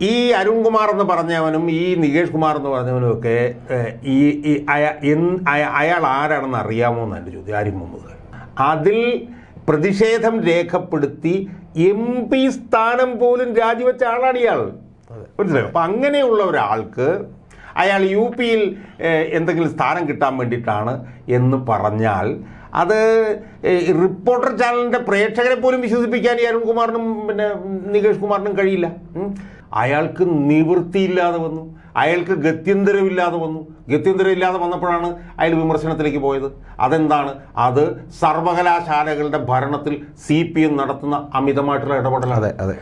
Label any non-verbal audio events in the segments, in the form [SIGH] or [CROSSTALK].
ഈ അരുൺകുമാർ എന്ന് പറഞ്ഞവനും ഈ നികേഷ് കുമാർ എന്ന് പറഞ്ഞവനും ഒക്കെ ഈ അയാൾ ആരാണെന്ന് അറിയാമോ എന്ന് എന്റെ ചോദ്യം ആരിഫ് മുഹമ്മദ് അതിൽ പ്രതിഷേധം രേഖപ്പെടുത്തി എം പി സ്ഥാനം പോലും രാജിവെച്ച ആളാണ് ഇയാൾ. മനസ്സിലായോ? അപ്പം അങ്ങനെയുള്ള ഒരാൾക്ക് അയാൾ യു പിയിൽ എന്തെങ്കിലും സ്ഥാനം കിട്ടാൻ വേണ്ടിയിട്ടാണ് എന്ന് പറഞ്ഞാൽ അത് റിപ്പോർട്ടർ ചാനലിന്റെ പ്രേക്ഷകരെ പോലും വിശ്വസിപ്പിക്കാൻ ഈ അരുൺകുമാറിനും പിന്നെ നികേഷ് കുമാറിനും കഴിയില്ല. അയാൾക്ക് നിവൃത്തിയില്ലാതെ വന്നു. അയാൾക്ക് ഗത്യന്തരമില്ലാതെ വന്നു. ഗത്യന്തരമില്ലാതെ വന്നപ്പോഴാണ് അയാൾ വിമർശനത്തിലേക്ക് പോയത്. അതെന്താണ്? അത് സർവകലാശാലകളുടെ ഭരണത്തിൽ സി പി എം നടത്തുന്ന അമിതമായിട്ടുള്ള ഇടപെടലാണ്. അതെ അതെ.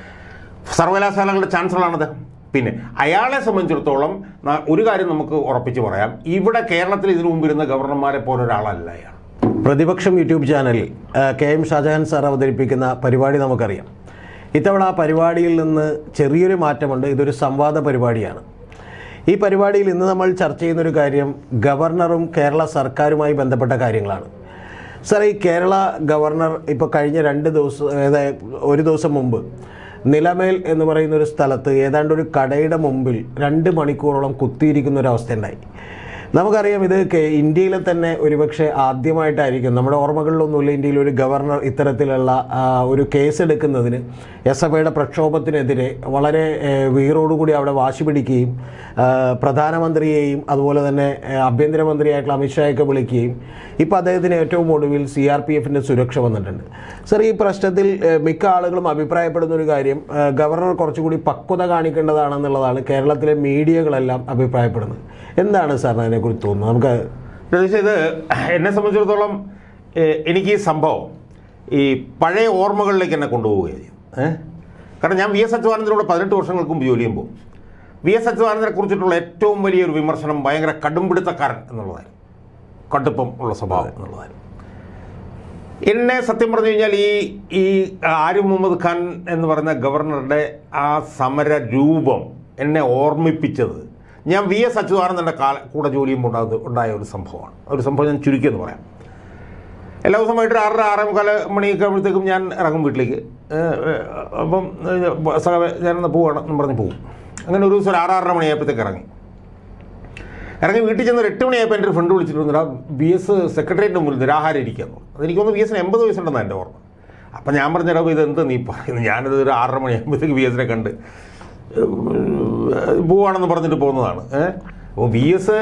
സർവകലാശാലകളുടെ ചാൻസലറാണ് അദ്ദേഹം. പിന്നെ അയാളെ സംബന്ധിച്ചിടത്തോളം ഒരു കാര്യം നമുക്ക് ഉറപ്പിച്ച് പറയാം. ഇവിടെ കേരളത്തിൽ ഇതിനു മുമ്പിരുന്ന ഗവർണർമാരെ പോലെ ഒരാളല്ല അയാൾ. പ്രതിപക്ഷം യൂട്യൂബ് ചാനലിൽ കെ എം ഷാജഹാൻ സാർ അവതരിപ്പിക്കുന്ന പരിപാടി നമുക്കറിയാം. ഇത്തവണ ആ പരിപാടിയിൽ നിന്ന് ചെറിയൊരു മാറ്റമുണ്ട്. ഇതൊരു സംവാദ പരിപാടിയാണ്. ഈ പരിപാടിയിൽ ഇന്ന് നമ്മൾ ചർച്ച ചെയ്യുന്നൊരു കാര്യം ഗവർണറും കേരള സർക്കാരുമായി ബന്ധപ്പെട്ട കാര്യങ്ങളാണ്. സാർ ഈ കേരള ഗവർണർ ഇപ്പോൾ കഴിഞ്ഞ രണ്ട് ദിവസം ഒരു ദിവസം മുമ്പ് നിലമേൽ എന്ന് പറയുന്ന ഒരു സ്ഥലത്ത് ഏതാണ്ട് ഒരു കടയുടെ മുമ്പിൽ രണ്ട് മണിക്കൂറോളം കുത്തിയിരിക്കുന്ന ഒരു അവസ്ഥ ഉണ്ടായി നമുക്കറിയാം ഇത് ഇന്ത്യയിലെ തന്നെ ഒരുപക്ഷെ ആദ്യമായിട്ടായിരിക്കും. നമ്മുടെ ഓർമ്മകളിലൊന്നുമില്ല ഇന്ത്യയിൽ ഒരു ഗവർണർ ഇത്തരത്തിലുള്ള ഒരു കേസ് എടുക്കുന്നതിന്. എസ് എഫ് ഐയുടെ പ്രക്ഷോഭത്തിനെതിരെ വളരെ വീറോടുകൂടി അവിടെ വാശി പിടിക്കുകയും പ്രധാനമന്ത്രിയെയും അതുപോലെ തന്നെ ആഭ്യന്തരമന്ത്രിയായിട്ടുള്ള അമിത്ഷായൊക്കെ വിളിക്കുകയും. ഇപ്പോൾ അദ്ദേഹത്തിന് ഏറ്റവും ഒടുവിൽ സി ആർ പി എഫിന്റെ സുരക്ഷ വന്നിട്ടുണ്ട്. സർ ഈ പ്രശ്നത്തിൽ മിക്ക ആളുകളും അഭിപ്രായപ്പെടുന്ന ഒരു കാര്യം ഗവർണർ കുറച്ചുകൂടി പക്വത കാണിക്കേണ്ടതാണെന്നുള്ളതാണ് കേരളത്തിലെ മീഡിയകളെല്ലാം അഭിപ്രായപ്പെടുന്നത്. എന്താണ് സാറിന് അതിനെക്കുറിച്ച് തോന്നുന്നു. നമുക്ക് ഇത് എന്നെ സംബന്ധിച്ചിടത്തോളം എനിക്ക് ഈ സംഭവം ഈ പഴയ ഓർമ്മകളിലേക്ക് എന്നെ കൊണ്ടുപോവുകയാണ് ഏഹ് കാരണം ഞാൻ വി എസ് അച്യുതാനന്ദനോട് പതിനെട്ട് വർഷങ്ങൾക്കും മുമ്പ് ജോലി ചെയ്യുമ്പോൾ വി എസ് അച്യുതാനന്ദനെ കുറിച്ചിട്ടുള്ള ഏറ്റവും വലിയൊരു വിമർശനം ഭയങ്കര കടുംപിടുത്തക്കാരൻ എന്നുള്ളതായിരുന്നു. കടുപ്പം ഉള്ള സ്വഭാവം എന്നുള്ളതായിരുന്നു. എന്നെ സത്യം പറഞ്ഞു കഴിഞ്ഞാൽ ഈ ഈ ആരിഫ് മുഹമ്മദ് ഖാൻ എന്ന് പറയുന്ന ഗവർണറുടെ ആ സമര രൂപം എന്നെ ഓർമ്മിപ്പിച്ചത് ഞാൻ വി എസ് അച്യുതാനന്ദന്റെ കാല കൂടെ ജോലി ചെയ്യുമ്പോൾ ഉണ്ടാകുന്ന ഉണ്ടായ ഒരു സംഭവമാണ്. ഒരു സംഭവം ഞാൻ ചുരുക്കിയെന്ന് പറയാം. എല്ലാ ദിവസവും വൈകിട്ട് ആറര ആറേ മുക്കാൽ മണിയൊക്കെ ആകുമ്പോഴത്തേക്കും ഞാൻ ഇറങ്ങും വീട്ടിലേക്ക്. അപ്പം സഹവ ഞാനൊന്ന് പോവാണ് എന്ന് പറഞ്ഞ് പോകും. അങ്ങനെ ഒരു ദിവസം ഒരു ആറാറര മണിയായപ്പോഴത്തേക്ക് ഇറങ്ങി. ഇറങ്ങി വീട്ടിൽ ചെന്ന് എട്ട് മണിയായപ്പോൾ എന്റെ ഒരു ഫ്രണ്ട് വിളിച്ചിട്ട് ബി എസ് സെക്രട്ടേറിയറ്റിന് മുന്നിൽ നിരാഹാരം ഇരിക്കുന്നു അതെനിക്ക് തോന്നുന്നു ബി എസിന് എൺപത് വയസ്സുണ്ടെന്നാണ് എന്റെ ഓർമ്മ. അപ്പം ഞാൻ പറഞ്ഞിടാ ഇത് എന്ത് നീ പറയുന്നത് ഞാനത് ഒരു ആറര മണിയാകുമ്പോഴത്തേക്ക് ബി എസിനെ കണ്ട് പോവാണെന്ന് പറഞ്ഞിട്ട് പോകുന്നതാണ്. അപ്പോൾ ബി എസ്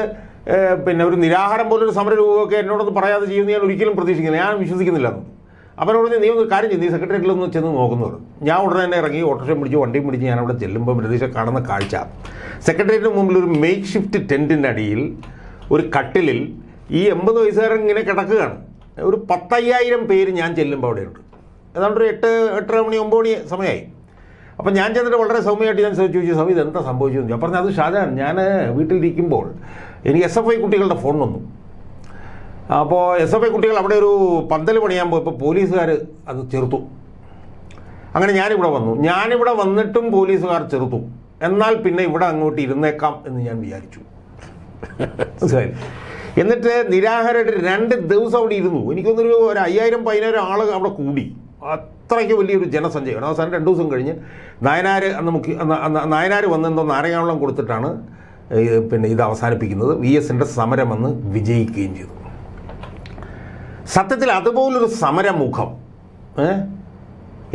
പിന്നെ ഒരു നിരാഹാരം പോലൊരു സമര രൂപമൊക്കെ എന്നോടൊന്ന് പറയാതെ ചെയ്യുമെന്ന് ഞാൻ ഒരിക്കലും പ്രതീക്ഷിക്കുന്നില്ല. ഞാൻ വിശ്വസിക്കുന്നില്ല എന്നോട് നീ ഒന്ന് കാര്യം ചെയ്യും. നീ സെക്രട്ടേറിയറ്റിലൊന്ന് ചെന്ന് നോക്കുന്നത് ഞാൻ ഉടനെ തന്നെ ഇറങ്ങി ഓട്ടോറിക്ഷ പിടിച്ച് വണ്ടിയും പിടിച്ച് ഞാൻ അവിടെ ചെല്ലുമ്പോൾ പ്രതീക്ഷ കാണുന്ന കാഴ്ച. സെക്രട്ടേറിയറ്റിന് മുമ്പിൽ ഒരു മേക്ക് ഷിഫ്റ്റ് ടെന്റിന്റെ അടിയിൽ ഒരു കട്ടിലിൽ ഈ എൺപത് വയസ്സുകാരൻ ഇങ്ങനെ കിടക്കുകയാണ്. ഒരു പത്തയ്യായിരം പേര് ഞാൻ ചെല്ലുമ്പോൾ അവിടെയുണ്ട്. ഏതാണ്ട് ഒരു എട്ട് എട്ടര മണി ഒമ്പത് മണി സമയമായി അപ്പം ഞാൻ ചെന്നിട്ട് വളരെ സൗമ്യമായിട്ട് ഞാൻ ചോദിച്ചു സ്വാമി ഇതെന്താ സംഭവിച്ചു ഞാൻ പറഞ്ഞു അത് ഷാജാൻ ഞാൻ വീട്ടിലിരിക്കുമ്പോൾ എനിക്ക് എസ് എഫ് ഐ കുട്ടികളുടെ ഫോൺ വന്നു. അപ്പോൾ എസ് എഫ് ഐ കുട്ടികൾ അവിടെ ഒരു പന്തൽ പണിയാൻ പോയപ്പോൾ പോലീസുകാർ അത് ചെറുത്തു. അങ്ങനെ ഞാനിവിടെ വന്നു. ഞാനിവിടെ വന്നിട്ടും പോലീസുകാർ ചെറുത്തു. എന്നാൽ പിന്നെ ഇവിടെ അങ്ങോട്ട് ഇരുന്നേക്കാം എന്ന് ഞാൻ വിചാരിച്ചു. മനസ്സിലായി? എന്നിട്ട് നിരാഹാരമായിട്ട് രണ്ട് ദിവസം അവിടെ ഇരുന്നു. എനിക്കൊന്നൊരു ഒരു അയ്യായിരം പതിനായിരം ആൾ അവിടെ കൂടി. അത്രയ്ക്ക് വലിയൊരു ജനസഞ്ചയമാണ്. അവസാനം രണ്ട് ദിവസം കഴിഞ്ഞ് നായനാർ അന്ന് മുഖ്യ നയനാർ വന്നെന്തോ നാരങ്ങാവെള്ളം കൊടുത്തിട്ടാണ് പിന്നെ ഇത് അവസാനിപ്പിക്കുന്നത്. വി എസിന്റെ സമരം വന്ന് വിജയിക്കുകയും ചെയ്തു. സത്യത്തിൽ അതുപോലൊരു സമരമുഖം?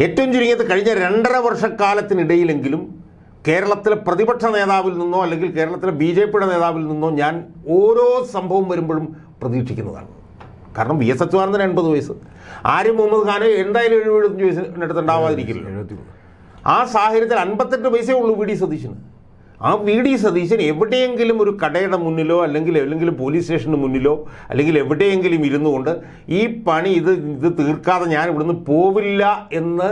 ഏറ്റവും ചുരുങ്ങിയത് കഴിഞ്ഞ രണ്ടര വർഷക്കാലത്തിനിടയിലെങ്കിലും കേരളത്തിലെ പ്രതിപക്ഷ നേതാവിൽ നിന്നോ അല്ലെങ്കിൽ കേരളത്തിലെ ബി ജെ പിയുടെ നേതാവിൽ നിന്നോ ഞാൻ ഓരോ സംഭവം വരുമ്പോഴും പ്രതീക്ഷിക്കുന്നതാണ്. കാരണം വി എസ് അച്യുതാനന്ദൻ എൺപത് വയസ്സ്. ആരും മുഹമ്മദ് ഖാന് എന്തായാലും എഴുപത്തഞ്ച് വയസ്സിനടുത്ത് ഉണ്ടാവാതിരിക്കില്ല ആ സാഹചര്യത്തിൽ അൻപത്തെട്ട് വയസ്സേ ഉള്ളൂ വി ഡി സതീശന്. ആ വി ഡി സതീശൻ എവിടെയെങ്കിലും ഒരു കടയുടെ മുന്നിലോ അല്ലെങ്കിൽ അല്ലെങ്കിൽ പോലീസ് സ്റ്റേഷന് മുന്നിലോ അല്ലെങ്കിൽ എവിടെയെങ്കിലും ഇരുന്നു കൊണ്ട് ഈ പണി ഇത് ഇത് തീർക്കാതെ ഞാൻ ഇവിടുന്ന് പോവില്ല എന്ന്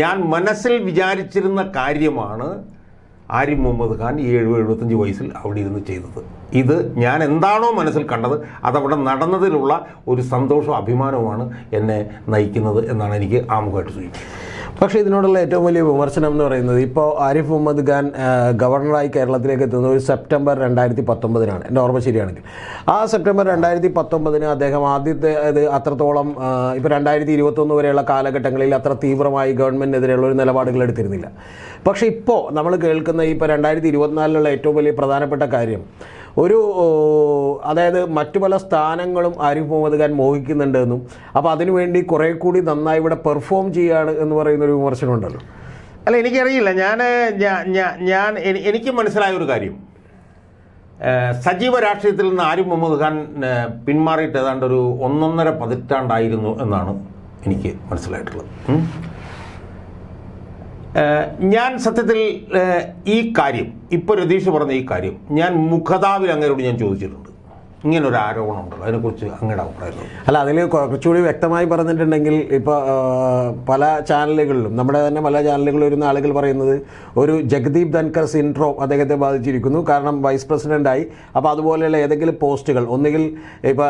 ഞാൻ മനസ്സിൽ വിചാരിച്ചിരുന്ന കാര്യമാണ് ആരിഫ് മുഹമ്മദ് ഖാൻ എഴുപത് എഴുപത്തഞ്ച് വയസ്സിൽ അവിടെ ഇരുന്ന് ചെയ്തത്. ഇത് ഞാൻ എന്താണോ മനസ്സിൽ കണ്ടത് അതവിടെ നടന്നതിലുള്ള ഒരു സന്തോഷവും അഭിമാനവുമാണ് എന്നെ നയിക്കുന്നത് എന്നാണ് എനിക്ക് ആമുഖമായിട്ട് സൂചിപ്പിച്ചത് പക്ഷേ ഇതിനോടുള്ള ഏറ്റവും വലിയ വിമർശനം എന്ന് പറയുന്നത് ഇപ്പോൾ ആരിഫ് മുഹമ്മദ് ഖാൻ ഗവർണറായി കേരളത്തിലേക്ക് എത്തുന്നത് ഒരു സെപ്റ്റംബർ രണ്ടായിരത്തി പത്തൊമ്പതിനാണ് എന്റെ ഓർമ്മ ശരിയാണെങ്കിൽ. ആ സെപ്റ്റംബർ രണ്ടായിരത്തി പത്തൊമ്പതിന് അദ്ദേഹം ആദ്യത്തെ അത് അത്രത്തോളം ഇപ്പോൾ രണ്ടായിരത്തി ഇരുപത്തൊന്ന് വരെയുള്ള കാലഘട്ടങ്ങളിൽ അത്ര തീവ്രമായി ഗവൺമെന്റിനെതിരെയുള്ള ഒരു നിലപാടുകൾ എടുത്തിരുന്നില്ല. പക്ഷേ ഇപ്പോൾ നമ്മൾ കേൾക്കുന്ന ഇപ്പോൾ രണ്ടായിരത്തി ഇരുപത്തിനാലിലുള്ള ഏറ്റവും വലിയ പ്രധാനപ്പെട്ട കാര്യം ഒരു അതായത് മറ്റു പല സ്ഥാനങ്ങളും ആരിഫ് മുഹമ്മദ് ഖാൻ മോഹിക്കുന്നുണ്ട് എന്നും അപ്പോൾ അതിനുവേണ്ടി കുറേ കൂടി നന്നായി ഇവിടെ പെർഫോം ചെയ്യാണ് എന്ന് പറയുന്ന ഒരു വിമർശനം ഉണ്ടല്ലോ അല്ല എനിക്കറിയില്ല ഞാൻ ഞാൻ എനിക്ക് മനസ്സിലായ ഒരു കാര്യം. സജീവ രാഷ്ട്രീയത്തിൽ നിന്ന് ആരിഫ് മുഹമ്മദ് ഖാൻ പിന്മാറിയിട്ട് ഏതാണ്ട് ഒരു ഒന്നൊന്നര പതിറ്റാണ്ടായിരുന്നു എന്നാണ് എനിക്ക് മനസ്സിലായിട്ടുള്ളത്. ഞാൻ സത്യത്തിൽ ഈ കാര്യം ഇപ്പോൾ രതീഷ് പറഞ്ഞ ഈ കാര്യം ഞാൻ മുഖതാവിൽ അങ്ങേരോട് ഞാൻ ചോദിച്ചിട്ടുണ്ട്. ഇങ്ങനെ ഒരു ആരോപണം ഉണ്ടല്ലോ അതിനെക്കുറിച്ച് അങ്ങയുടെ അഭിപ്രായം? അല്ല അതിൽ കുറച്ചുകൂടി വ്യക്തമായി പറഞ്ഞിട്ടുണ്ടെങ്കിൽ ഇപ്പോൾ പല ചാനലുകളിലും നമ്മുടെ തന്നെ പല ചാനലുകളിൽ വരുന്ന ആളുകൾ പറയുന്നത് ഒരു ജഗദീപ് ധൻകർ സിൻഡ്രോം അദ്ദേഹത്തെ ബാധിച്ചിരിക്കുന്നു. കാരണം വൈസ് പ്രസിഡന്റായി അപ്പോൾ അതുപോലെയുള്ള ഏതെങ്കിലും പോസ്റ്റുകൾ ഒന്നുകിൽ ഇപ്പോൾ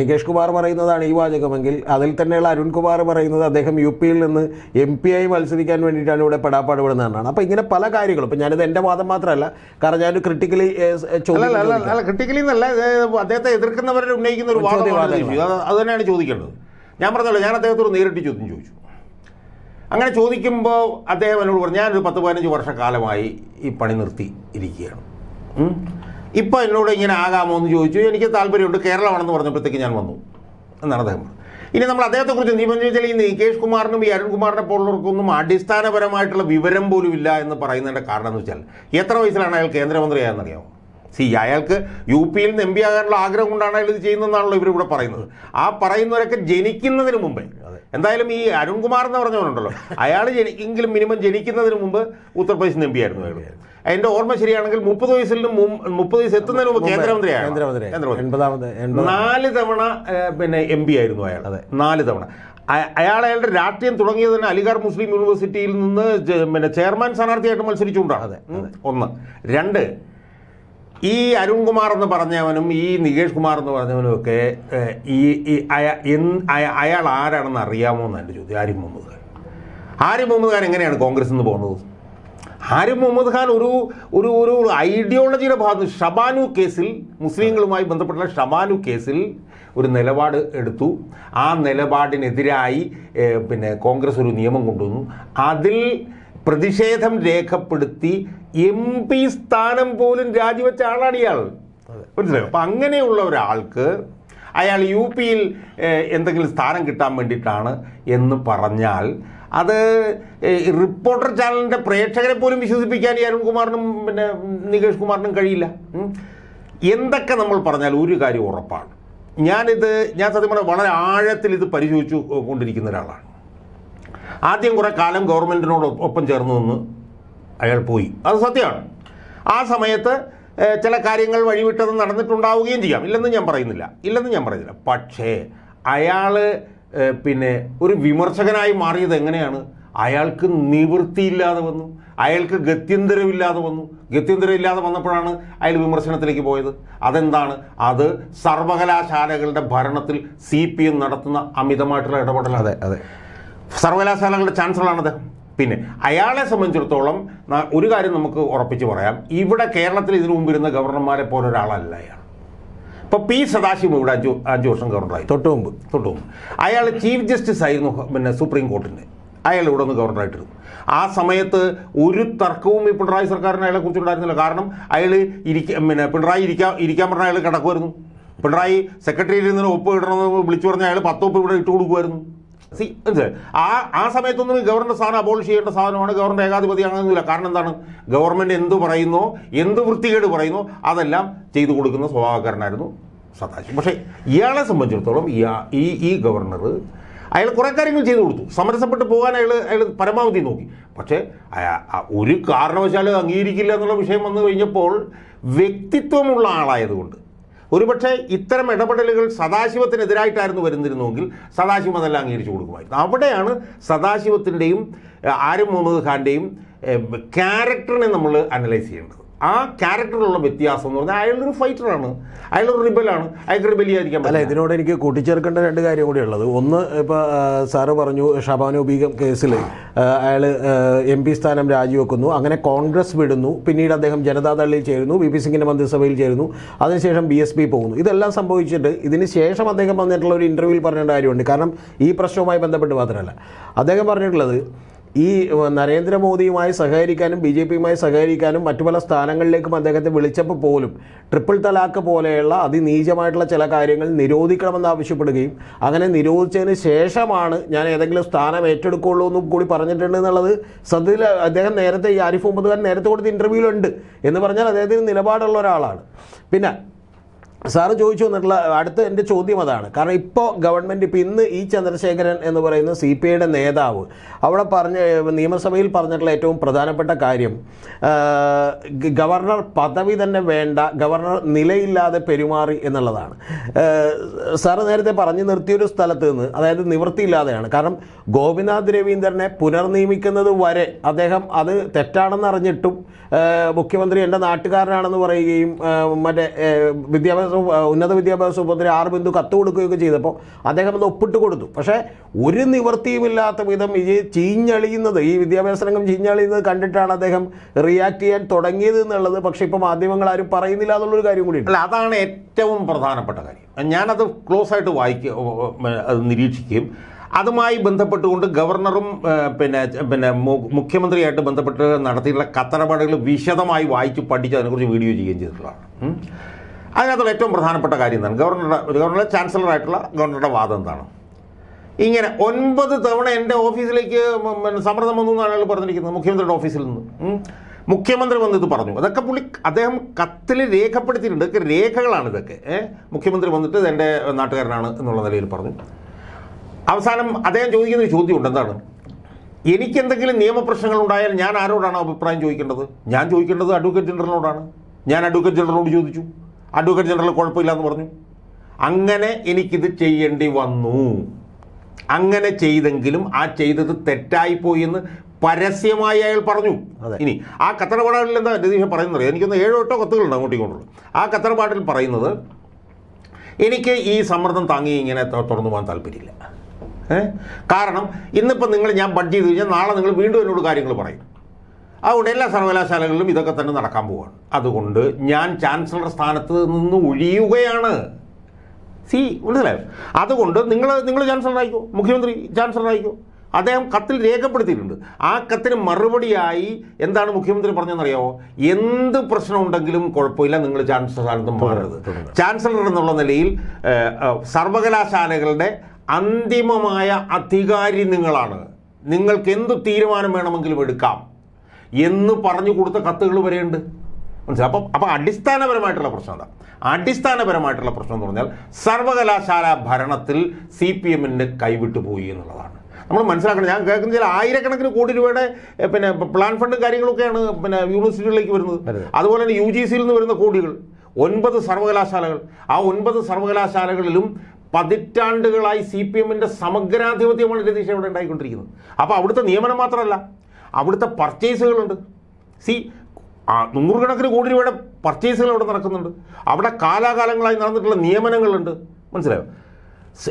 നികേഷ് കുമാർ പറയുന്നതാണ് ഈ വാചകമെങ്കിൽ അതിൽ തന്നെയുള്ള അരുൺകുമാർ പറയുന്നത് അദ്ദേഹം യു പിയിൽ നിന്ന് എം പി ആയി മത്സരിക്കാൻ വേണ്ടിയിട്ടാണ് ഇവിടെ പെടാപ്പാട് വിടുന്നതാണ് അപ്പോൾ ഇങ്ങനെ പല കാര്യങ്ങളും ഇപ്പോൾ ഞാനിത് എന്റെ വാദം മാത്രമല്ല കാരണം ഞാനൊരു ക്രിട്ടിക്കലി അല്ല ക്രിട്ടിക്കലി എന്നല്ല അദ്ദേഹത്തെ എതിർക്കുന്നവരെ ഉന്നയിക്കുന്ന ഒരു വാദമാണ്. അത് തന്നെയാണ് ചോദിക്കേണ്ടത്. ഞാൻ പറഞ്ഞല്ലോ ഞാൻ അദ്ദേഹത്തോട് നേരിട്ട് ചോദ്യം ചോദിച്ചു. അങ്ങനെ ചോദിക്കുമ്പോൾ അദ്ദേഹം എന്നോട് പറഞ്ഞു ഞാനൊരു പത്ത് പതിനഞ്ച് വർഷക്കാലമായി ഈ പണി നിർത്തി ഇരിക്കുകയാണ് ഇപ്പോൾ ഇപ്പം എന്നോട് ഇങ്ങനെ ആകാമോ എന്ന് ചോദിച്ചു. എനിക്ക് താല്പര്യമുണ്ട് കേരളമാണെന്ന് പറഞ്ഞപ്പോഴത്തേക്ക് ഞാൻ വന്നു എന്നാണ് അദ്ദേഹം പറഞ്ഞത്. ഇനി നമ്മൾ അദ്ദേഹത്തെക്കുറിച്ച് നീ ചോദിച്ചാൽ ഈ നികേഷ് കുമാറിനും ഈ അരുൺകുമാറിനെ പോലുള്ളവർക്കൊന്നും അടിസ്ഥാനപരമായിട്ടുള്ള വിവരം പോലും ഇല്ല എന്ന് പറയുന്നതിന്റെ കാരണം എന്ന് വെച്ചാൽ എത്ര വയസ്സിലാണ് അയാൾ കേന്ദ്രമന്ത്രിയായെന്നറിയാമോ? സി അയാൾക്ക് യു പിയിൽ നിന്ന് എം പി ആകാനുള്ള ആഗ്രഹം കൊണ്ടാണ് അയാൾ ഇത് ചെയ്യുന്നതെന്നാണല്ലോ ഇവർ ഇവിടെ പറയുന്നത്. ആ പറയുന്നവരൊക്കെ ജനിക്കുന്നതിന് മുമ്പേ എന്തായാലും ഈ അരുൺകുമാർ എന്ന് പറഞ്ഞവനുണ്ടല്ലോ അയാൾ ജനിക്കെങ്കിലും മിനിമം ജനിക്കുന്നതിന് മുമ്പ് ഉത്തർപ്രദേശിൽ നിന്ന് എം പി ആയിരുന്നു അയാൾ എന്റെ ഓർമ്മ ശരിയാണെങ്കിൽ മുപ്പത് വയസ്സിൽ മുപ്പത് വയസ്സ് എത്തുന്നതിന് മുമ്പ് കേന്ദ്രമന്ത്രിയാണ് നാല് തവണ പിന്നെ എം പി ആയിരുന്നു അയാൾ. നാല് തവണ. അയ- അയാൾ അയാളുടെ രാഷ്ട്രീയം തുടങ്ങിയത് തന്നെ അലിഗാർ മുസ്ലിം യൂണിവേഴ്സിറ്റിയിൽ നിന്ന് പിന്നെ ചെയർമാൻ സ്ഥാനാർത്ഥിയായിട്ട് മത്സരിച്ചുകൊണ്ടാണ്. അതെ. ഒന്ന്. രണ്ട് ഈ അരുൺകുമാർ എന്ന് പറഞ്ഞവനും ഈ നികേഷ് കുമാർ എന്ന് പറഞ്ഞവനും ഒക്കെ ഈ അയാൾ ആരാണെന്ന് അറിയാമോ എന്നാണ് എന്റെ ചോദ്യം. ആരിഫ് മുഹമ്മദ് ഖാൻ. ആരിഫ് മുഹമ്മദ് ഖാൻ എങ്ങനെയാണ് കോൺഗ്രസ് നിന്ന് പോകുന്നത്? ആരിഫ് മുഹമ്മദ് ഖാൻ ഒരു ഒരു ഒരു ഐഡിയോളജിയുടെ ഭാഗത്ത് ഷബാനു കേസിൽ മുസ്ലിങ്ങളുമായി ബന്ധപ്പെട്ട ഷബാനു കേസിൽ ഒരു നിലപാട് എടുത്തു. ആ നിലപാടിനെതിരായി പിന്നെ കോൺഗ്രസ് ഒരു നിയമം കൊണ്ടുവന്നു. അതിൽ പ്രതിഷേധം രേഖപ്പെടുത്തി എം പി സ്ഥാനം പോലും രാജിവെച്ച ആളാണ് ഇയാൾ. മനസ്സിലായോ? അപ്പം അങ്ങനെയുള്ള ഒരാൾക്ക് അയാൾ യു പിയിൽ എന്തെങ്കിലും സ്ഥാനം കിട്ടാൻ വേണ്ടിയിട്ടാണ് എന്ന് പറഞ്ഞാൽ അത് റിപ്പോർട്ടർ ചാനലിന്റെ പ്രേക്ഷകരെ പോലും വിശ്വസിപ്പിക്കാൻ ഈ അരുൺകുമാറിനും പിന്നെ നികേഷ് കുമാറിനും കഴിയില്ല. എന്തൊക്കെ നമ്മൾ പറഞ്ഞാൽ ഒരു കാര്യം ഉറപ്പാണ്. ഞാനിത് ഞാൻ സത്യം പറഞ്ഞാൽ വളരെ ആഴത്തിൽ ഇത് പരിശോധിച്ചു കൊണ്ടിരിക്കുന്ന ഒരാളാണ്. ആദ്യം കുറേ കാലം ഗവൺമെന്റിനോട് ഒപ്പം ചേർന്ന് നിന്ന് അയാൾ പോയി. അത് സത്യമാണ്. ആ സമയത്ത് ചില കാര്യങ്ങൾ വഴിവിട്ടത് നടന്നിട്ടുണ്ടാവുകയും ചെയ്യാം. ഇല്ലെന്ന് ഞാൻ പറയുന്നില്ല. ഇല്ലെന്ന് ഞാൻ പറയുന്നില്ല. പക്ഷേ അയാൾ പിന്നെ ഒരു വിമർശകനായി മാറിയത് എങ്ങനെയാണ്? അയാൾക്ക് നിവൃത്തിയില്ലാതെ വന്നു. അയാൾക്ക് ഗത്യന്തരമില്ലാതെ വന്നു. ഗത്യന്തരമില്ലാതെ വന്നപ്പോഴാണ് അയാൾ വിമർശനത്തിലേക്ക് പോയത്. അതെന്താണ്? അത് സർവകലാശാലകളുടെ ഭരണത്തിൽ സി പി എം നടത്തുന്ന അമിതമായിട്ടുള്ള ഇടപെടലാണ്. അതെ അതെ. സർവകലാശാലകളുടെ ചാൻസലറാണത് പിന്നെ അയാളെ സംബന്ധിച്ചിടത്തോളം ഒരു കാര്യം നമുക്ക് ഉറപ്പിച്ച് പറയാം. ഇവിടെ കേരളത്തിൽ ഇതിനു മുമ്പ് ഇരുന്ന ഗവർണർമാരെ പോലെ ഒരാളല്ല അയാൾ. ഇപ്പോൾ പി സദാശിവം ഇവിടെ അഞ്ചു അഞ്ച് വർഷം ഗവർണറായി. തൊട്ട് മുമ്പ്. തൊട്ട് മുമ്പ്. അയാൾ ചീഫ് ജസ്റ്റിസ് ആയിരുന്നു പിന്നെ സുപ്രീം കോർട്ടിന്റെ അയാൾ ഇവിടെ നിന്ന് ഗവർണറായിട്ടിരുന്നു. ആ സമയത്ത് ഒരു തർക്കവും ഈ പിണറായി സർക്കാരിന് അയാളെ കുറിച്ചുണ്ടായിരുന്നില്ല കാരണം അയാൾ ഇരിക്ക പിന്നെ പിണറായി ഇരിക്കാൻ ഇരിക്കാൻ പറഞ്ഞ അയാൾ കിടക്കുമായിരുന്നു പിണറായി സെക്രട്ടറിയിൽ നിന്ന് ഒപ്പ് ഇടണമെന്ന് വിളിച്ചു പറഞ്ഞ അയാൾ പത്തൊപ്പ് ഇവിടെ ഇട്ട് കൊടുക്കുമായിരുന്നു സി ആ ആ സമയത്തൊന്നും ഗവർണർ സ്ഥാനം അബോളിഷ് ചെയ്യേണ്ട സാധനമാണ്. ഗവർണർ ഏകാധിപതി അങ്ങനെയൊന്നുമില്ല കാരണം എന്താണ്? ഗവൺമെന്റ് എന്ത് പറയുന്നോ? എന്ത് വൃത്തികേട് പറയുന്നോ? അതെല്ലാം ചെയ്തു കൊടുക്കുന്ന സ്വഭാവക്കാരനായിരുന്നു സദാശിവം. പക്ഷേ ഇയാളെ സംബന്ധിച്ചിടത്തോളം ഈ ഈ ഗവർണർ അയാൾ കുറേ കാര്യങ്ങൾ ചെയ്തു കൊടുത്തു. സമരസപ്പെട്ട് പോകാൻ അയാൾ അയാൾ പരമാവധി നോക്കി. പക്ഷേ ഒരു കാരണവശാലും അംഗീകരിക്കില്ല എന്നുള്ള വിഷയം വന്നു കഴിഞ്ഞപ്പോൾ വ്യക്തിത്വമുള്ള ആളായതുകൊണ്ട് ഒരുപക്ഷെ ഇത്തരം ഇടപെടലുകൾ സദാശിവത്തിനെതിരായിട്ടായിരുന്നു വരുന്നിരുന്നുവെങ്കിൽ സദാശിവം അതെല്ലാം അംഗീകരിച്ചു കൊടുക്കുമായിരുന്നു. അവിടെയാണ് സദാശിവത്തിന്റെയും ആരും മുഹമ്മദ് ഖാന്റെയും ക്യാരക്ടറിനെ നമ്മൾ അനലൈസ് ചെയ്യേണ്ടത്. ആ ക്യാരക്ടറിലുള്ള വ്യത്യാസം എന്ന് പറഞ്ഞാൽ അയാൾ ഒരു ഫൈറ്ററാണ്. അയാളൊരു റിബലാണ്. അയാൾക്ക് റിബൽ ചെയ്യാതിരിക്കാൻ അല്ല ഇതിനോട് എനിക്ക് കൂട്ടിച്ചേർക്കേണ്ട രണ്ട് കാര്യം കൂടി ഉള്ളത്. ഒന്ന് ഇപ്പോൾ സാറ് പറഞ്ഞു ഷബാനു ബീഗം കേസിൽ അയാൾ എം പി സ്ഥാനം രാജിവെക്കുന്നു. അങ്ങനെ കോൺഗ്രസ് വിടുന്നു. പിന്നീട് അദ്ദേഹം ജനതാദളിൽ ചേരുന്നു. വി പി സിംഗിന്റെ മന്ത്രിസഭയിൽ ചേരുന്നു. അതിനുശേഷം ബി എസ് പി പോകുന്നു. ഇതെല്ലാം സംഭവിച്ചിട്ട് ഇതിന് ശേഷം അദ്ദേഹം വന്നിട്ടുള്ള ഒരു ഇന്റർവ്യൂവിൽ പറഞ്ഞേണ്ട കാര്യമുണ്ട്. കാരണം ഈ പ്രശ്നവുമായി ബന്ധപ്പെട്ട് മാത്രമല്ല. അദ്ദേഹം പറഞ്ഞിട്ടുള്ളത് ഈ നരേന്ദ്രമോദിയുമായി സഹകരിക്കാനും ബി ജെ പിയുമായി സഹകരിക്കാനും മറ്റു പല സ്ഥാനങ്ങളിലേക്കും അദ്ദേഹത്തെ വിളിച്ചപ്പോൾ പോലും ട്രിപ്പിൾ തലാക്ക് പോലെയുള്ള അതിനീചമായിട്ടുള്ള ചില കാര്യങ്ങൾ നിരോധിക്കണമെന്ന് ആവശ്യപ്പെടുകയും അങ്ങനെ നിരോധിച്ചതിന് ശേഷമാണ് ഞാൻ ഏതെങ്കിലും സ്ഥാനം ഏറ്റെടുക്കുള്ളൂ എന്നും കൂടി പറഞ്ഞിട്ടുണ്ട് എന്നുള്ളത് സത്യത്തിൽ അദ്ദേഹം നേരത്തെ ഈ ആരിഫ് മുഹമ്മദ് ഖാൻ നേരത്തെ കൊടുത്ത ഇന്റർവ്യൂവിലുണ്ട് എന്ന് പറഞ്ഞാൽ അദ്ദേഹത്തിന് നിലപാടുള്ള ഒരാളാണ്. പിന്നെ സാറ് ചോദിച്ചു വന്നിട്ടുള്ള അടുത്ത എന്റെ ചോദ്യം അതാണ്. കാരണം ഇപ്പോൾ ഗവൺമെന്റ് ഇപ്പോൾ ഇന്ന് ഇ ചന്ദ്രശേഖരൻ എന്ന് പറയുന്ന സി പി ഐയുടെ നേതാവ് അവിടെ പറഞ്ഞ നിയമസഭയിൽ പറഞ്ഞിട്ടുള്ള ഏറ്റവും പ്രധാനപ്പെട്ട കാര്യം ഗവർണർ പദവി തന്നെ വേണ്ട ഗവർണർ നിലയില്ലാതെ പെരുമാറി എന്നുള്ളതാണ്. സാറ് നേരത്തെ പറഞ്ഞു നിർത്തിയൊരു സ്ഥലത്ത് നിന്ന് അതായത് നിവൃത്തിയില്ലാതെയാണ്. കാരണം ഗോപിനാഥ് രവീന്ദ്രനെ പുനർനിയമിക്കുന്നത് വരെ അദ്ദേഹം അത് തെറ്റാണെന്ന് അറിഞ്ഞിട്ടും മുഖ്യമന്ത്രി എന്റെ നാട്ടുകാരനാണെന്ന് പറയുകയും മറ്റേ ആ, വിദ്യാഭ്യാസ ഉന്നത വിദ്യാഭ്യാസ വകുപ്പിന് ആർ ബിന്ദു കത്ത് കൊടുക്കുകയൊക്കെ ചെയ്തപ്പോൾ അദ്ദേഹം അത് ഒപ്പിട്ട് കൊടുത്തു. പക്ഷേ ഒരു നിവൃത്തിയുമില്ലാത്ത വിധം ഈ ചീഞ്ഞളിയുന്നത് ഈ വിദ്യാഭ്യാസ രംഗം ചീഞ്ഞളിയുന്നത് കണ്ടിട്ടാണ് അദ്ദേഹം റിയാക്ട് ചെയ്യാൻ തുടങ്ങിയത് എന്നുള്ളത്. പക്ഷേ ഇപ്പോൾ മാധ്യമങ്ങൾ ആരും പറയുന്നില്ല എന്നുള്ളൊരു കാര്യം കൂടി അല്ല അതാണ് ഏറ്റവും പ്രധാനപ്പെട്ട കാര്യം. ഞാനത് ക്ലോസ് ആയിട്ട് വായിക്കുക അത് നിരീക്ഷിക്കുകയും അതുമായി ബന്ധപ്പെട്ടുകൊണ്ട് ഗവർണറും പിന്നെ പിന്നെ മുഖ്യമന്ത്രിയായിട്ട് ബന്ധപ്പെട്ട് നടത്തിയിട്ടുള്ള കത്തറപാടുകൾ വിശദമായി വായിച്ച് പഠിച്ച് അതിനെക്കുറിച്ച് വീഡിയോ ചെയ്യുകയും ചെയ്തിട്ടുള്ളതാണ്. അതിനകത്തുള്ള ഏറ്റവും പ്രധാനപ്പെട്ട കാര്യം എന്താണ്? ഗവർണറുടെ ഗവർണറുടെ ചാൻസലറായിട്ടുള്ള ഗവർണറുടെ വാദം എന്താണ്? ഇങ്ങനെ ഒൻപത് തവണ എന്റെ ഓഫീസിലേക്ക് സമ്മർദ്ദം വന്നു എന്നാണ് അയാൾ പറഞ്ഞിരിക്കുന്നത് മുഖ്യമന്ത്രിയുടെ ഓഫീസിൽ നിന്ന്. മുഖ്യമന്ത്രി വന്ന് ഇത് പറഞ്ഞു. അതൊക്കെ പുള്ളി അദ്ദേഹം കത്തിൽ രേഖപ്പെടുത്തിയിട്ടുണ്ട്. ഇതൊക്കെ രേഖകളാണ് ഇതൊക്കെ? മുഖ്യമന്ത്രി വന്നിട്ട് എന്റെ നാട്ടുകാരനാണ് എന്നുള്ള നിലയിൽ പറഞ്ഞു. അവസാനം അദ്ദേഹം ചോദിക്കുന്ന ഒരു ചോദ്യമുണ്ട്. എന്താണ്? എനിക്ക് എന്തെങ്കിലും നിയമപ്രശ്നങ്ങൾ ഉണ്ടായാൽ ഞാൻ ആരോടാണ് അഭിപ്രായം ചോദിക്കേണ്ടത്? ഞാൻ ചോദിക്കേണ്ടത് അഡ്വക്കേറ്റ് ജനറലിനോടാണ് ഞാൻ അഡ്വക്കേറ്റ് ജനറലിനോട് ചോദിച്ചു. അഡ്വക്കേറ്റ് ജനറൽ കുഴപ്പമില്ല എന്ന് പറഞ്ഞു. അങ്ങനെ എനിക്കിത് ചെയ്യേണ്ടി വന്നു. അങ്ങനെ ചെയ്തെങ്കിലും ആ ചെയ്തത് തെറ്റായിപ്പോയി എന്ന് പരസ്യമായി അയാൾ പറഞ്ഞു. അതെ. ഇനി ആ കത്തറപാടിൽ എന്താ രതീഷ പറയുന്നത്? എനിക്കൊന്ന് ഏഴോ എട്ടോ കത്തുകളുണ്ട് അങ്ങോട്ടും ഇങ്ങോട്ടും ആ കത്തറപാടിൽ പറയുന്നത് എനിക്ക് ഈ സമ്മർദ്ദം താങ്ങി ഇങ്ങനെ തുറന്നു പോകാൻ താല്പര്യമില്ല. ഏ? കാരണം ഇന്നിപ്പോൾ നിങ്ങൾ ഞാൻ ബഡ്ജ് ചെയ്ത് കഴിഞ്ഞാൽ നാളെ നിങ്ങൾ വീണ്ടും എന്നോട് കാര്യങ്ങൾ പറയും. അതുകൊണ്ട് എല്ലാ സർവകലാശാലകളിലും ഇതൊക്കെ തന്നെ നടക്കാൻ പോവുകയാണ് അതുകൊണ്ട് ഞാൻ ചാൻസലർ സ്ഥാനത്ത് നിന്ന് ഒഴിയുകയാണ്. സി മനസ്സിലായോ? അതുകൊണ്ട് നിങ്ങൾ നിങ്ങൾ ചാൻസലർ ആയിക്കോ മുഖ്യമന്ത്രി ചാൻസലർ ആയിക്കോ. അദ്ദേഹം കത്തിൽ രേഖപ്പെടുത്തിയിട്ടുണ്ട്. ആ കത്തിന് മറുപടിയായി എന്താണ് മുഖ്യമന്ത്രി പറഞ്ഞതെന്നറിയാമോ എന്ത് പ്രശ്നം ഉണ്ടെങ്കിലും കുഴപ്പമില്ല നിങ്ങൾ ചാൻസലർ സ്ഥാനത്ത് മാറരുത്. ചാൻസലർ എന്നുള്ള നിലയിൽ സർവകലാശാലകളുടെ അന്തിമമായ അധികാരി നിങ്ങളാണ്. നിങ്ങൾക്ക് എന്ത് തീരുമാനം വേണമെങ്കിലും എടുക്കാം. എന്ന് പറഞ്ഞു കൊടുത്ത കത്തുകൾ വരെയുണ്ട്. മനസ്സിലായി? അപ്പം അപ്പം അടിസ്ഥാനപരമായിട്ടുള്ള പ്രശ്നം എന്താ അടിസ്ഥാനപരമായിട്ടുള്ള പ്രശ്നം എന്ന് പറഞ്ഞാൽ സർവകലാശാല ഭരണത്തിൽ സി പി എമ്മിന്റെ കൈവിട്ടു പോയി എന്നുള്ളതാണ്. നമ്മൾ മനസ്സിലാക്കണം ഞാൻ കേൾക്കുന്ന ചില ആയിരക്കണക്കിന് കോടി രൂപയുടെ പിന്നെ പ്ലാൻ ഫണ്ടും കാര്യങ്ങളൊക്കെയാണ് പിന്നെ യൂണിവേഴ്സിറ്റികളിലേക്ക് വരുന്നത്. അതുപോലെ തന്നെ യു ജി സിയിൽ നിന്ന് വരുന്ന കോടികൾ ഒൻപത് സർവകലാശാലകൾ. ആ ഒൻപത് സർവകലാശാലകളിലും പതിറ്റാണ്ടുകളായി സി പി എമ്മിന്റെ സമഗ്രാധിപത്യമാണ് രതീഷ് അവിടെ ഉണ്ടായിക്കൊണ്ടിരിക്കുന്നത്. അപ്പോൾ അവിടുത്തെ നിയമനം മാത്രമല്ല അവിടുത്തെ പർച്ചേസുകളുണ്ട് സി നൂറുകണക്കിന് കോടി രൂപയുടെ പർച്ചേസുകൾ അവിടെ നടക്കുന്നുണ്ട്. അവിടെ കാലാകാലങ്ങളായി നടന്നിട്ടുള്ള നിയമനങ്ങളുണ്ട്. മനസ്സിലായോ?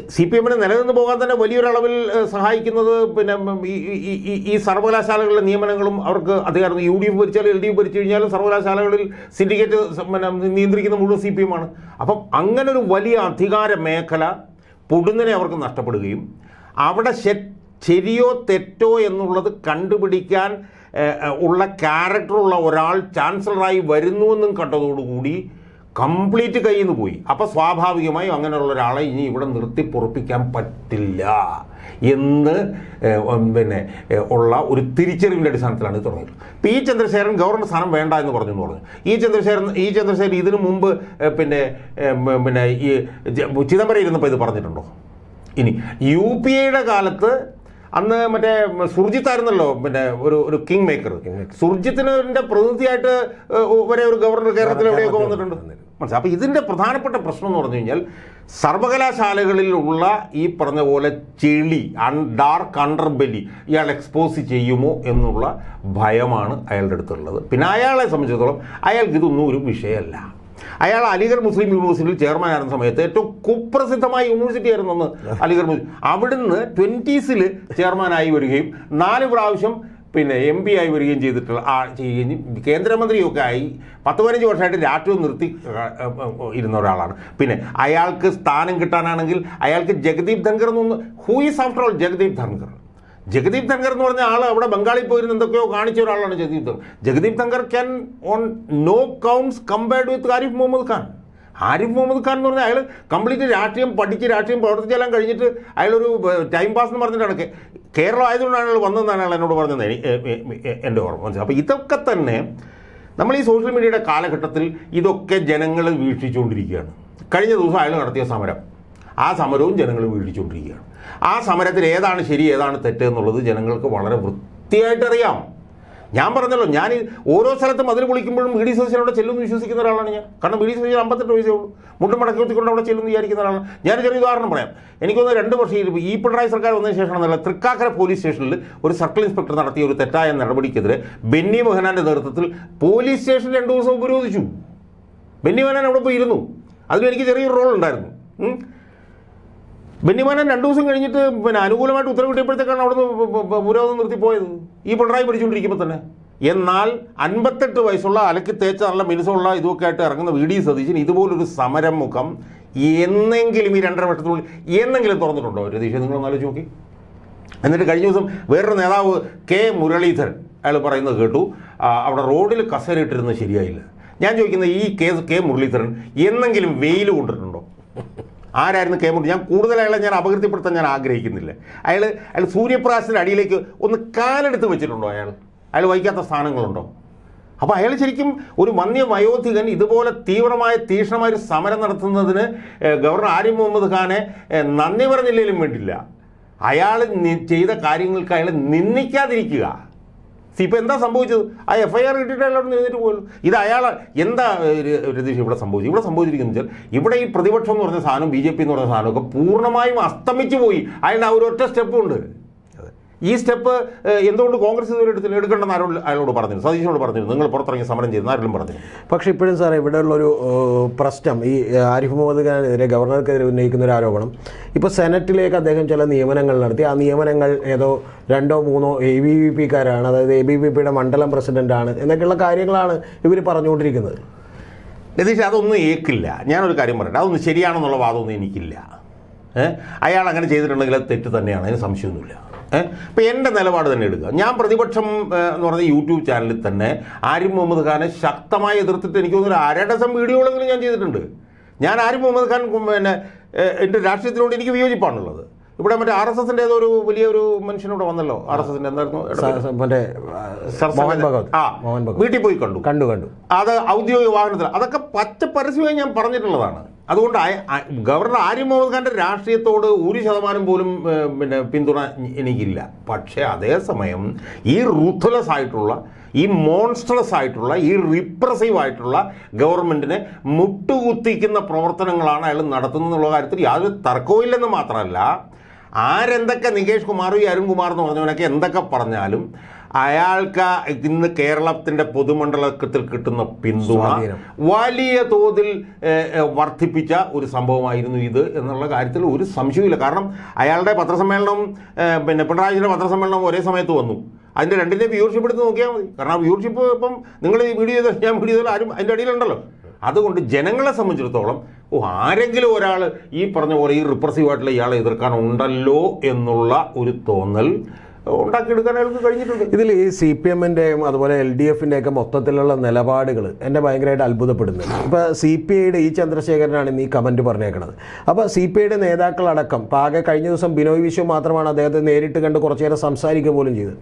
സി പി എമ്മിനെ നിലനിന്ന് പോകാൻ തന്നെ വലിയൊരളവിൽ സഹായിക്കുന്നത് പിന്നെ ഈ ഈ- സർവകലാശാലകളിലെ നിയമനങ്ങളും അവർക്ക് അധികാരം. യു ഡി എഫ് ഭരിച്ചാലും എൽ ഡി എഫ് ഭരിച്ചു കഴിഞ്ഞാലും സർവകലാശാലകളിൽ സിൻഡിക്കേറ്റ് പിന്നെ നിയന്ത്രിക്കുന്ന മുഴുവൻ സി പി എം ആണ്. അപ്പം അങ്ങനെ ഒരു വലിയ അധികാര മേഖല പൊടുന്നനെ അവർക്ക് നഷ്ടപ്പെടുകയും അവിടെ ശെ- ശരിയോ തെറ്റോ എന്നുള്ളത് കണ്ടുപിടിക്കാൻ ഉള്ള ക്യാരക്ടറുള്ള ഒരാൾ ചാൻസലറായി വരുന്നു വരുന്നുവെന്നും കണ്ടതോടുകൂടി കംപ്ലീറ്റ് കയ്യിൽ നിന്ന് പോയി. അപ്പോൾ സ്വാഭാവികമായും അങ്ങനെയുള്ള ഒരാളെ ഇനി ഇവിടെ നിർത്തി പൊറപ്പിക്കാൻ പറ്റില്ല എന്ന് പിന്നെ ഉള്ള ഒരു തിരിച്ചറിവിന്റെ അടിസ്ഥാനത്തിലാണ് ഇത് തുടങ്ങിയത് ഇപ്പോൾ ഈ ചന്ദ്രശേഖരൻ ഗവർണർ സ്ഥാനം വേണ്ട എന്ന് പറഞ്ഞു എന്ന് പറഞ്ഞു. ഈ ചന്ദ്രശേഖരൻ ഈ ചന്ദ്രശേഖരൻ ഇതിനു മുമ്പ് പിന്നെ പിന്നെ ഈ ചിദംബരം ഇരുന്നപ്പോൾ ഇത് പറഞ്ഞിട്ടുണ്ടോ? ഇനി യു പി എയുടെ കാലത്ത് അന്ന് മറ്റേ സുർജിത്ത് ആയിരുന്നല്ലോ പിന്നെ ഒരു ഒരു കിങ് മേക്കർ സുർജിത്തിനെ പ്രതിനിധിയായിട്ട് വരെ ഒരു ഗവർണർ കേരളത്തിൽ എവിടെയൊക്കെ വന്നിട്ടുണ്ട്. മനസ്സിലായി. അപ്പോൾ ഇതിന്റെ പ്രധാനപ്പെട്ട പ്രശ്നം എന്ന് പറഞ്ഞു കഴിഞ്ഞാൽ സർവകലാശാലകളിലുള്ള ഈ പറഞ്ഞ പോലെ ചെളി അൺ ഡാർക്ക് അണ്ടർബെലി ഇയാൾ എക്സ്പോസ് ചെയ്യുമോ എന്നുള്ള ഭയമാണ് അയാളുടെ അടുത്തുള്ളത്. പിന്നെ അയാളെ സംബന്ധിച്ചിടത്തോളം അയാൾക്ക് ഇതൊന്നും ഒരു വിഷയമല്ല. അയാൾ അലിഗഡ് മുസ്ലിം യൂണിവേഴ്സിറ്റിയിൽ ചെയർമാൻ ആയിരുന്ന സമയത്ത് ഏറ്റവും കുപ്രസിദ്ധമായ യൂണിവേഴ്സിറ്റി ആയിരുന്നു അന്ന് [LAUGHS] അലിഗഡ് മുസ്ലിം അവിടുന്ന് ട്വന്റീസിൽ ചെയർമാനായി വരികയും നാല് പ്രാവശ്യം പിന്നെ എം പി ആയി വരികയും ചെയ്തിട്ടുള്ള ആ ചെയ്യുകയും കേന്ദ്രമന്ത്രിയൊക്കെ ആയി പത്ത് പതിനഞ്ച് വർഷമായിട്ട് രാഷ്ട്രീയം നിർത്തി ഇരുന്ന ഒരാളാണ്. പിന്നെ അയാൾക്ക് സ്ഥാനം കിട്ടാനാണെങ്കിൽ അയാൾക്ക് ജഗദീപ് ധൻഖർ എന്നൊന്ന് who is after all Jagdeep Dhankhar? Jagdeep Dhankhar എന്ന് പറഞ്ഞ ആൾ അവിടെ ബംഗാളിൽ പോയിരുന്ന എന്തൊക്കെയോ കാണിച്ച ഒരാളാണ് Jagdeep Dhankhar Jagdeep Dhankhar can on no counts compared with Arif Mohammad Khan. Arif Mohammad Khan എന്ന് പറഞ്ഞാൽ അയാൾ കംപ്ലീറ്റ് രാഷ്ട്രീയം പഠിച്ച് രാഷ്ട്രീയം പ്രവർത്തിച്ചെല്ലാം കഴിഞ്ഞിട്ട് അയാളൊരു ടൈം പാസ് എന്ന് പറഞ്ഞിട്ടാണ് കേ- കേരളം ആയതുകൊണ്ടാണ് അയാൾ വന്നതെന്നാണ് അയാൾ എന്നോട് പറഞ്ഞത്. എന്റെ ഓർമ്മ. മനസ്സിലായി? അപ്പോൾ ഇതൊക്കെ തന്നെ നമ്മൾ ഈ സോഷ്യൽ മീഡിയയുടെ കാലഘട്ടത്തിൽ ഇതൊക്കെ ജനങ്ങൾ വീക്ഷിച്ചുകൊണ്ടിരിക്കുകയാണ്. കഴിഞ്ഞ ദിവസം അയാൾ നടത്തിയ സമരം. ആ സമരവും ജനങ്ങൾ വീഴിച്ചുകൊണ്ടിരിക്കുകയാണ്. ആ സമരത്തിൽ ഏതാണ് ശരി ഏതാണ് തെറ്റ് എന്നുള്ളത് ജനങ്ങൾക്ക് വളരെ വൃത്തിയായിട്ടറിയാം. ഞാൻ പറഞ്ഞല്ലോ ഞാൻ ഓരോ സ്ഥലത്തും അതിൽ വിളിക്കുമ്പോഴും വി ഡി സതീശൻ അവിടെ ചെല്ലുമെന്ന് വിശ്വസിക്കുന്ന ഒരാളാണ് ഞാൻ. കാരണം വി ഡി സതീശൻ അമ്പത്തെട്ട് വയസ്സേ ഉള്ളൂ. മുണ്ടും മടക്കി വെച്ചുകൊണ്ട് അവിടെ ചെല്ലുമെന്ന് വിചാരിക്കുന്ന ഒരാളാണ്. ഞാൻ ചെറിയ ഉദാഹരണം പറയാം. എനിക്കൊന്ന് രണ്ട് വർഷം ഈ- പിണറായി സർക്കാർ വന്നതിന് ശേഷമാണെന്നല്ല തൃക്കാക്കര പോലീസ് സ്റ്റേഷനിൽ ഒരു സർക്കിൾ ഇൻസ്പെക്ടർ നടത്തിയ ഒരു തെറ്റായ നടപടിക്കെതിരെ ബെന്നി മോഹനാന്റെ നേതൃത്വത്തിൽ പോലീസ് സ്റ്റേഷൻ രണ്ട് ദിവസം ഉപരോധിച്ചു. ബെന്നി മോഹനാൻ അവിടെ പോയിരുന്നു. അതിലും എനിക്ക് ചെറിയൊരു റോൾ ഉണ്ടായിരുന്നു. ബെന്നിമാനൻ രണ്ടു ദിവസം കഴിഞ്ഞിട്ട് പിന്നെ അനുകൂലമായിട്ട് ഉത്തരവ് കിട്ടിയപ്പോഴത്തേക്കാണ് അവിടുന്ന് പുരോഗതി നിർത്തിപ്പോയത്. ഈ പിണറായി പിടിച്ചുകൊണ്ടിരിക്കുമ്പോൾ തന്നെ. എന്നാൽ അൻപത്തെട്ട് വയസ്സുള്ള അലക്കി തേച്ച നല്ല മിനുസമുള്ള ഇതൊക്കെ ആയിട്ട് ഇറങ്ങുന്ന വി. ഡി. സതീശൻ ഇതുപോലൊരു സമരം മുഖം എന്നെങ്കിലും ഈ രണ്ടര വർഷത്തിനുള്ളിൽ എന്നെങ്കിലും തുറന്നിട്ടുണ്ടോ രതീഷ്? നിങ്ങളൊന്ന് ആലോചിച്ച് നോക്കി. എന്നിട്ട് കഴിഞ്ഞ ദിവസം വേറൊരു നേതാവ് കെ. മുരളീധരൻ അയാൾ പറയുന്നത് കേട്ടു. അവിടെ റോഡിൽ കസേരയിട്ടിരുന്നത് ശരിയായില്ല. ഞാൻ ചോദിക്കുന്നത് ഈ കെ. കെ. മുരളീധരൻ എന്നെങ്കിലും വെയിൽ കൊണ്ടിട്ടുണ്ടോ? ആരായിരുന്നു കെ മുരളി? ഞാൻ കൂടുതൽ അയാളെ ഞാൻ അപകീർത്തിപ്പെടുത്താൻ ഞാൻ ആഗ്രഹിക്കുന്നില്ല. അയാൾ അയാൾ സൂര്യപ്രകാശത്തിന്റെ അടിയിലേക്ക് ഒന്ന് കാലെടുത്ത് വെച്ചിട്ടുണ്ടോ അയാൾ? അയാൾ വഹിക്കാത്ത സ്ഥാനങ്ങളുണ്ടോ? അപ്പോൾ അയാൾ ശരിക്കും ഒരു വന്യ വയോധികൻ ഇതുപോലെ തീവ്രമായ തീക്ഷ്ണമായ ഒരു സമരം നടത്തുന്നതിന് ഗവർണർ ആരിഫ് മുഹമ്മദ് ഖാനെ നന്ദി പറഞ്ഞില്ലെങ്കിലും വേണ്ടില്ല. അയാൾ ചെയ്ത കാര്യങ്ങൾക്ക് അയാൾ നിന്ദിക്കാതിരിക്കുക. സി ഇപ്പം എന്താ സംഭവിച്ചത്? ആ എഫ് ഐ ആർ കിട്ടിയിട്ട് അയാളോട് എഴുന്നേറ്റ് പോലും ഇത് അയാൾ എന്താ രതീഷ് ഇവിടെ സംഭവിച്ചത്? ഇവിടെ സംഭവിച്ചിരിക്കുന്നത് വെച്ചാൽ ഇവിടെ ഈ പ്രതിപക്ഷം എന്ന് പറഞ്ഞ സാധനം ബി ജെ പി എന്ന് പറഞ്ഞ സാധനമൊക്കെ പൂർണമായും അസ്തമിച്ചു പോയി. അയാളുടെ ആ ഒരു ഒറ്റ സ്റ്റെപ്പ് ഉണ്ട്. ഈ സ്റ്റെപ്പ് എന്തുകൊണ്ട് കോൺഗ്രസ് ഇതുവരെ എടുത്തില്ല എടുക്കേണ്ടെന്ന് ആരോട് അയാളോട് പറഞ്ഞിരുന്നു? സതീശനോട് പറഞ്ഞിരുന്നു. നിങ്ങൾ പുറത്തിറങ്ങി സമരം ചെയ്തു ആരെങ്കിലും പറഞ്ഞു പക്ഷേ ഇപ്പോഴും സാറേ ഇവിടെയുള്ളൊരു പ്രശ്നം ഈ ആരിഫ് മുഹമ്മദ് ഖാനെതിരെ ഗവർണർക്കെതിരെ ഉന്നയിക്കുന്ന ഒരു ആരോപണം. ഇപ്പോൾ സെനറ്റിലേക്ക് അദ്ദേഹം ചില നിയമനങ്ങൾ നടത്തി. ആ നിയമനങ്ങൾ ഏതോ രണ്ടോ മൂന്നോ എ ബി വി പിക്കാരാണ് അതായത് എ ബി വി പിയുടെ മണ്ഡലം പ്രസിഡന്റാണ് എന്നൊക്കെയുള്ള കാര്യങ്ങളാണ് ഇവർ പറഞ്ഞുകൊണ്ടിരിക്കുന്നത്. രതീഷ് അതൊന്നും ഏക്കില്ല. ഞാനൊരു കാര്യം പറയട്ടെ. അതൊന്നും ശരിയാണെന്നുള്ള വാദമൊന്നും എനിക്കില്ല. അയാൾ അങ്ങനെ ചെയ്തിട്ടുണ്ടെങ്കിൽ അത് തെറ്റ് തന്നെയാണ്. അതിന് സംശയമൊന്നുമില്ല. ഇപ്പം എന്റെ നിലപാട് തന്നെ എടുക്കുക. ഞാൻ പ്രതിപക്ഷം എന്ന് പറഞ്ഞ യൂട്യൂബ് ചാനലിൽ തന്നെ ആരിഫ് മുഹമ്മദ് ഖാനെ ശക്തമായി എതിർത്തിട്ട് എനിക്ക് തോന്നുന്നു ഒരു സം ഡസം വീഡിയോകളെങ്കിലും ഞാൻ ചെയ്തിട്ടുണ്ട്. ഞാൻ ആരിഫ് മുഹമ്മദ് ഖാൻ പിന്നെ എന്റെ രാഷ്ട്രീയത്തിനോട് എനിക്ക് വിയോജിപ്പാണുള്ളത്. ഇവിടെ മറ്റേ ആർ എസ് എസിന്റെ ഏതോ ഒരു വലിയൊരു മനുഷ്യനോട് വന്നല്ലോ ആർ എസ് എസിന്റെ എന്തായിരുന്നു? വീട്ടിൽ പോയി കണ്ടു. കണ്ടു കണ്ടു. അത് ഔദ്യോഗിക വാഹനത്തിൽ അതൊക്കെ പച്ച പരസ്യമായി ഞാൻ പറഞ്ഞിട്ടുള്ളതാണ്. അതുകൊണ്ട് ഗവർണർ ആര്യ മുഹമ്മദ് ഖാന്റെ രാഷ്ട്രീയത്തോട് ഒരു ശതമാനം പോലും പിന്നെ പിന്തുണ എനിക്കില്ല. പക്ഷേ അതേസമയം ഈ റൂത്ത്ലെസ് ആയിട്ടുള്ള ഈ മോൺസ്ട്രസ് ആയിട്ടുള്ള ഈ റിപ്രസീവ് ആയിട്ടുള്ള ഗവൺമെന്റിനെ മുട്ടുകുത്തിക്കുന്ന പ്രവർത്തനങ്ങളാണ് അയാൾ നടത്തുന്നുള്ള കാര്യത്തിൽ യാതൊരു തർക്കവും മാത്രമല്ല ആരെന്തൊക്കെ നികേഷ് കുമാറും ഈ അരുൺകുമാർ എന്ന് പറഞ്ഞവനൊക്കെ എന്തൊക്കെ പറഞ്ഞാലും അയാൾക്ക് ഇന്ന് കേരളത്തിന്റെ പൊതുമണ്ഡലത്തിൽ കിട്ടുന്ന പിന്തുണ. വലിയ തോതിൽ വർദ്ധിപ്പിച്ച ഒരു സംഭവമായിരുന്നു ഇത് എന്നുള്ള കാര്യത്തിൽ ഒരു സംശയമില്ല കാരണം അയാളുടെ പത്രസമ്മേളനം പിന്നെ പിണറായിയുടെ പത്രസമ്മേളനം ഒരേ സമയത്ത് വന്നു. അതിന്റെ രണ്ടിന്റെ വ്യൂവർഷിപ്പ് എടുത്ത് നോക്കിയാൽ മതി. കാരണം വ്യൂവർഷിപ്പ് ഇപ്പം നിങ്ങൾ ഈ വീഡിയോ ചെയ്താൽ ഞാൻ വീഡിയോ ചെയ്താൽ ആരും അതിന്റെ അടിയിലുണ്ടല്ലോ. അതുകൊണ്ട് ജനങ്ങളെ സംബന്ധിച്ചിടത്തോളം ഓ ആരെങ്കിലും ഒരാൾ ഈ പറഞ്ഞ പോലെ ഈ റിപ്രസീവ് ആയിട്ടുള്ള ഇയാളെ എതിർക്കാൻ ഉണ്ടല്ലോ എന്നുള്ള ഒരു തോന്നൽ ഉണ്ടാക്കിയെടുക്കാൻ കഴിഞ്ഞിട്ടുണ്ട്. ഇതിൽ ഈ സി പി എമ്മിന്റെയും അതുപോലെ എൽ ഡി എഫിന്റെ ഒക്കെ മൊത്തത്തിലുള്ള നിലപാടുകൾ എന്നെ ഭയങ്കരമായിട്ട് അത്ഭുതപ്പെടുന്നുണ്ട്. ഇപ്പോൾ സി പി ഐയുടെ ഈ ചന്ദ്രശേഖരനാണ് ഈ കമന്റ് പറഞ്ഞേക്കുന്നത് അപ്പോൾ സി പി ഐയുടെ നേതാക്കളടക്കം ആകെ കഴിഞ്ഞ ദിവസം ബിനോയ് വിശ്വം മാത്രമാണ് അദ്ദേഹത്തെ നേരിട്ട് കണ്ട് കുറച്ചു നേരം സംസാരിക്കുക പോലും ചെയ്തത്.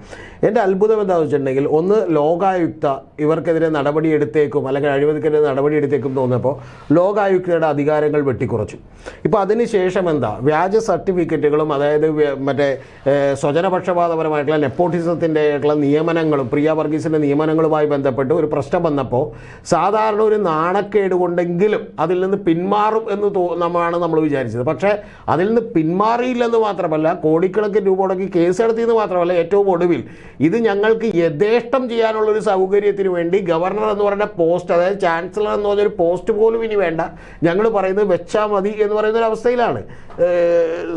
എന്റെ അത്ഭുതം എന്താണെന്ന് വെച്ചിട്ടുണ്ടെങ്കിൽ ഒന്ന് ലോകായുക്ത ഇവർക്കെതിരെ നടപടി എടുത്തേക്കും അല്ലെങ്കിൽ അഴിമതിക്കെതിരെ നടപടി എടുത്തേക്കും തോന്നിയപ്പോൾ ലോകായുക്തയുടെ അധികാരങ്ങൾ വെട്ടിക്കുറച്ചു. ഇപ്പോൾ അതിനുശേഷം എന്താ? വ്യാജ സർട്ടിഫിക്കറ്റുകളും അതായത് മറ്റേ സ്വജനപക്ഷപാത പക്ഷപാതപരമായിട്ടുള്ള നെപ്പോട്ടിസത്തിന്റെ ആയിട്ടുള്ള നിയമനങ്ങളും പ്രിയ വർഗീസിന്റെ നിയമനങ്ങളുമായി ബന്ധപ്പെട്ട് ഒരു പ്രശ്നം വന്നപ്പോൾ സാധാരണ ഒരു നാണക്കേട് കൊണ്ടെങ്കിലും അതിൽ നിന്ന് പിന്മാറും എന്ന് തോ നമ്മളാണ് നമ്മൾ വിചാരിച്ചത്. പക്ഷേ അതിൽ നിന്ന് പിന്മാറിയില്ലെന്ന് മാത്രമല്ല കോടിക്കണക്കിന് രൂപ മുടക്കി കേസെടുത്തിയെന്ന് മാത്രമല്ല ഏറ്റവും ഒടുവിൽ ഇത് ഞങ്ങൾക്ക് യഥേഷ്ടം ചെയ്യാനുള്ള ഒരു സൗകര്യത്തിന് വേണ്ടി ഗവർണർ എന്ന് പറയുന്ന പോസ്റ്റ് അതായത് ചാൻസലർ എന്ന് പറഞ്ഞൊരു പോസ്റ്റ് പോലും ഇനി വേണ്ട. ഞങ്ങൾ പറയുന്നത് വെച്ചാൽ മതി എന്ന് പറയുന്ന ഒരു അവസ്ഥയിലാണ്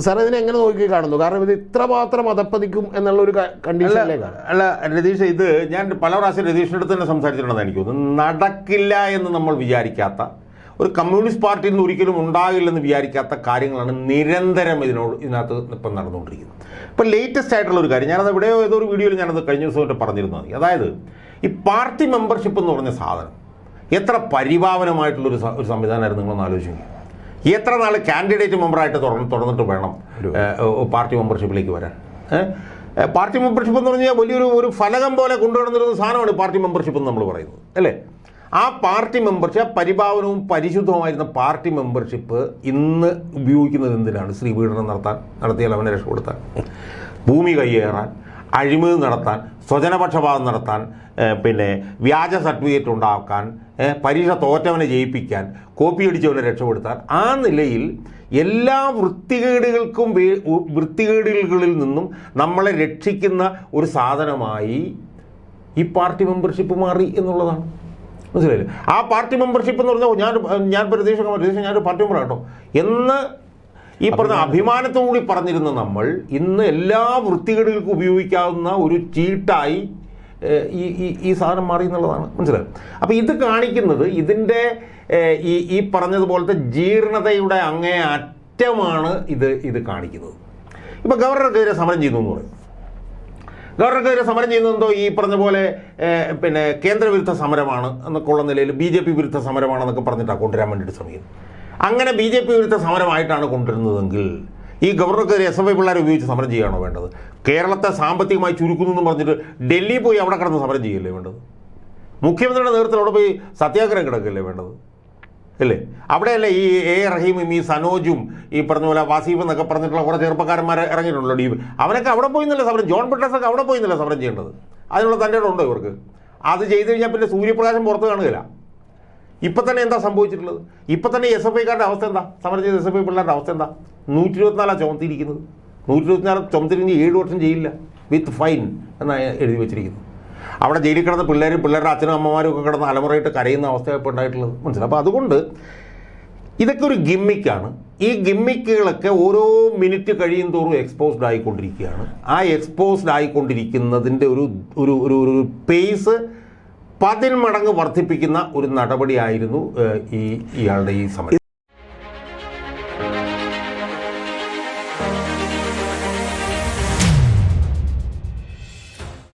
സാർ ഇതിനെ എങ്ങനെ നോക്കി കാണുന്നു കാരണം ഇത് ഇത്രമാത്രം അതപ്പതിക്കും എന്നുള്ള ഒരു കണ്ടീഷനിലേക്കാണ് അല്ല രതീഷ് ഇത് ഞാൻ പല പ്രാവശ്യം രതീഷിന്റെ അടുത്ത് തന്നെ സംസാരിച്ചിട്ടുണ്ടെന്ന് എനിക്ക് തോന്നുന്നു. നടക്കില്ല എന്ന് നമ്മൾ വിചാരിക്കാത്ത ഒരു കമ്മ്യൂണിസ്റ്റ് പാർട്ടിയിൽ നിന്ന് ഒരിക്കലും ഉണ്ടാകില്ലെന്ന് വിചാരിക്കാത്ത കാര്യങ്ങളാണ് നിരന്തരം ഇതിനോട് ഇതിനകത്ത് ഇപ്പം നടന്നുകൊണ്ടിരിക്കുന്നത്. ഇപ്പം ലേറ്റസ്റ്റ് ആയിട്ടുള്ള ഒരു കാര്യം ഞാനത് എവിടെയോ ഏതോ ഒരു വീഡിയോയിൽ ഞാനത് കഴിഞ്ഞ ദിവസം തൊട്ട് പറഞ്ഞിരുന്നു മതി അതായത് ഈ പാർട്ടി മെമ്പർഷിപ്പ് എന്ന് പറഞ്ഞ സാധനം എത്ര പരിഭാവനമായിട്ടുള്ളൊരു ഒരു സംവിധാനമായിരുന്നു നിങ്ങളൊന്ന് ആലോചിക്കുക എത്ര നാൾ കാൻഡിഡേറ്റ് മെമ്പറായിട്ട് തുറന്ന് തുറന്നിട്ട് വേണം പാർട്ടി മെമ്പർഷിപ്പിലേക്ക് വരാൻ. പാർട്ടി മെമ്പർഷിപ്പ് എന്ന് പറഞ്ഞാൽ വലിയൊരു ഒരു ഫലകം പോലെ കൊണ്ടുവന്നിരുന്ന സാധനമാണ് പാർട്ടി മെമ്പർഷിപ്പ് എന്ന് നമ്മൾ പറയുന്നത് അല്ലേ? ആ പാർട്ടി മെമ്പർഷിപ്പ് പരിഭാവനവും പരിശുദ്ധവുമായിരുന്ന പാർട്ടി മെമ്പർഷിപ്പ് ഇന്ന് ഉപയോഗിക്കുന്നത് എന്തിനാണ്? സ്ത്രീപീഡനം നടത്താൻ നടത്തിയാൽ അവനെ രക്ഷപ്പെടുത്താൻ ഭൂമി കയ്യേറാൻ അഴിമതി നടത്താൻ സ്വജനപക്ഷപാതം നടത്താൻ പിന്നെ വ്യാജ സർട്ടിഫിക്കറ്റ് ഉണ്ടാക്കാൻ പരീക്ഷ തോറ്റവനെ ജയിപ്പിക്കാൻ കോപ്പി അടിച്ചവനെ രക്ഷപ്പെടുത്താൻ ആ നിലയിൽ എല്ലാ വൃത്തികേടുകൾക്കും വൃത്തികേടുകളിൽ നിന്നും നമ്മളെ രക്ഷിക്കുന്ന ഒരു സാധനമായി ഈ പാർട്ടി മെമ്പർഷിപ്പ് മാറി എന്നുള്ളതാണ്. മനസ്സിലായില്ലേ? ആ പാർട്ടി മെമ്പർഷിപ്പ് എന്ന് പറഞ്ഞാൽ ഞാൻ ഞാൻ പ്രതീക്ഷ പ്രതീക്ഷ ഞാനൊരു പാർട്ടി മെമ്പർ കേട്ടോ. എന്ന് ഈ പറഞ്ഞ അഭിമാനത്തോടുകൂടി പറഞ്ഞിരുന്ന നമ്മൾ ഇന്ന് എല്ലാ വൃത്തികേടുകൾക്കും ഉപയോഗിക്കാവുന്ന ഒരു ചീട്ടായി ഈ ഈ ഈ സാധനം മാറി എന്നുള്ളതാണ്. മനസ്സിലായത് അപ്പോൾ ഇത് കാണിക്കുന്നത് ഇതിന്റെ ഈ ഈ പറഞ്ഞതുപോലത്തെ ജീർണതയുടെ അങ്ങേ അറ്റമാണ് ഇത് ഇത് കാണിക്കുന്നത്. ഇപ്പോൾ ഗവർണർക്കെതിരെ സമരം ചെയ്യുന്നു എന്ന് പറയും. ഗവർണർക്കെതിരെ സമരം ചെയ്യുന്നതെന്തോ ഈ പറഞ്ഞ പോലെ പിന്നെ കേന്ദ്രവിരുദ്ധ സമരമാണ് എന്നൊക്കെ ഉള്ള നിലയിൽ ബി ജെ പി വിരുദ്ധ സമരമാണെന്നൊക്കെ പറഞ്ഞിട്ടാണ് കൊണ്ടുവരാൻ വേണ്ടിയിട്ട് ശ്രമിക്കുന്നത്. അങ്ങനെ ബി ജെ പി വിരുദ്ധ സമരമായിട്ടാണ് കൊണ്ടുവരുന്നതെങ്കിൽ ഈ ഗവർണർക്കെതിരെ എസ് എഫ് ഐ പിള്ളേരെ ഉപയോഗിച്ച് സമരം ചെയ്യുകയാണോ വേണ്ടത്? കേരളത്തെ സാമ്പത്തികമായി ചുരുക്കുന്നു എന്ന് പറഞ്ഞിട്ട് ഡൽഹി പോയി അവിടെ കിടന്ന് സമരം ചെയ്യല്ലേ വേണ്ടത്? മുഖ്യമന്ത്രിയുടെ നേതൃത്വത്തിൽ അവിടെ പോയി സത്യാഗ്രഹം കിടക്കല്ലേ വേണ്ടത്? അല്ലേ? അവിടെയല്ലേ ഈ എ റഹീമും ഈ സനോജും ഈ പറഞ്ഞ പോലെ വാസീഫ് എന്നൊക്കെ പറഞ്ഞിട്ടുള്ള കുറേ ചെറുപ്പക്കാരന്മാർ ഇറങ്ങിയിട്ടുണ്ടല്ലോ ഡി അവനൊക്കെ അവിടെ പോയി നിന്നല്ലേ സമരം ജോൺ ഒക്കെ അവിടെ പോയി നിന്നല്ലേ സമരം ചെയ്യേണ്ടത്? അതിനുള്ള തന്റെ ഉണ്ടോ ഇവർക്ക്? അത് ചെയ്ത് കഴിഞ്ഞാൽ പിന്നെ സൂര്യപ്രകാശം പുറത്ത് കാണുകയില്ല. ഇപ്പം തന്നെ എന്താ സംഭവിച്ചിട്ടുള്ളത്? ഇപ്പം തന്നെ എസ് എഫ് ഐക്കാരുടെ അവസ്ഥ എന്താ? സമരം ചെയ്ത എസ് എഫ് ഐ പിള്ളേരുടെ അവസ്ഥ എന്താ? നൂറ്റി ഇരുപത്തിനാലാണ് ചുമത്തിയിരിക്കുന്നത്. നൂറ്റി ഇരുപത്തിനാല് ചുമത്തിരിഞ്ഞ് ഏഴ് വർഷം ജയിലില്ല. വിത്ത് ഫൈൻ എന്നാണ് എഴുതി വെച്ചിരിക്കുന്നത് അവിടെ ജയിലിൽ കിടന്ന പിള്ളേരും പിള്ളേരുടെ അച്ഛനും അമ്മമാരും ഒക്കെ കിടന്ന് അലമുറയിട്ട് കരയുന്ന അവസ്ഥയാണ് ഇപ്പോൾ ഉണ്ടായിട്ടുള്ളത്. മനസ്സിലായി? അപ്പോൾ അതുകൊണ്ട് ഇതൊക്കെ ഒരു ഗിമ്മിക്കാണ്. ഈ ഗിമ്മിക്കുകളൊക്കെ ഓരോ മിനിറ്റ് കഴിയും തോറും എക്സ്പോസ്ഡ് ആയിക്കൊണ്ടിരിക്കുകയാണ്. ആ എക്സ്പോസ്ഡ് ആയിക്കൊണ്ടിരിക്കുന്നതിന്റെ ഒരു ഒരു ഒരു പേസ് പതിന്മടങ്ങ് വർദ്ധിപ്പിക്കുന്ന ഒരു നടപടിയായിരുന്നു ഈ ഇയാളുടെ ഈ സമരം.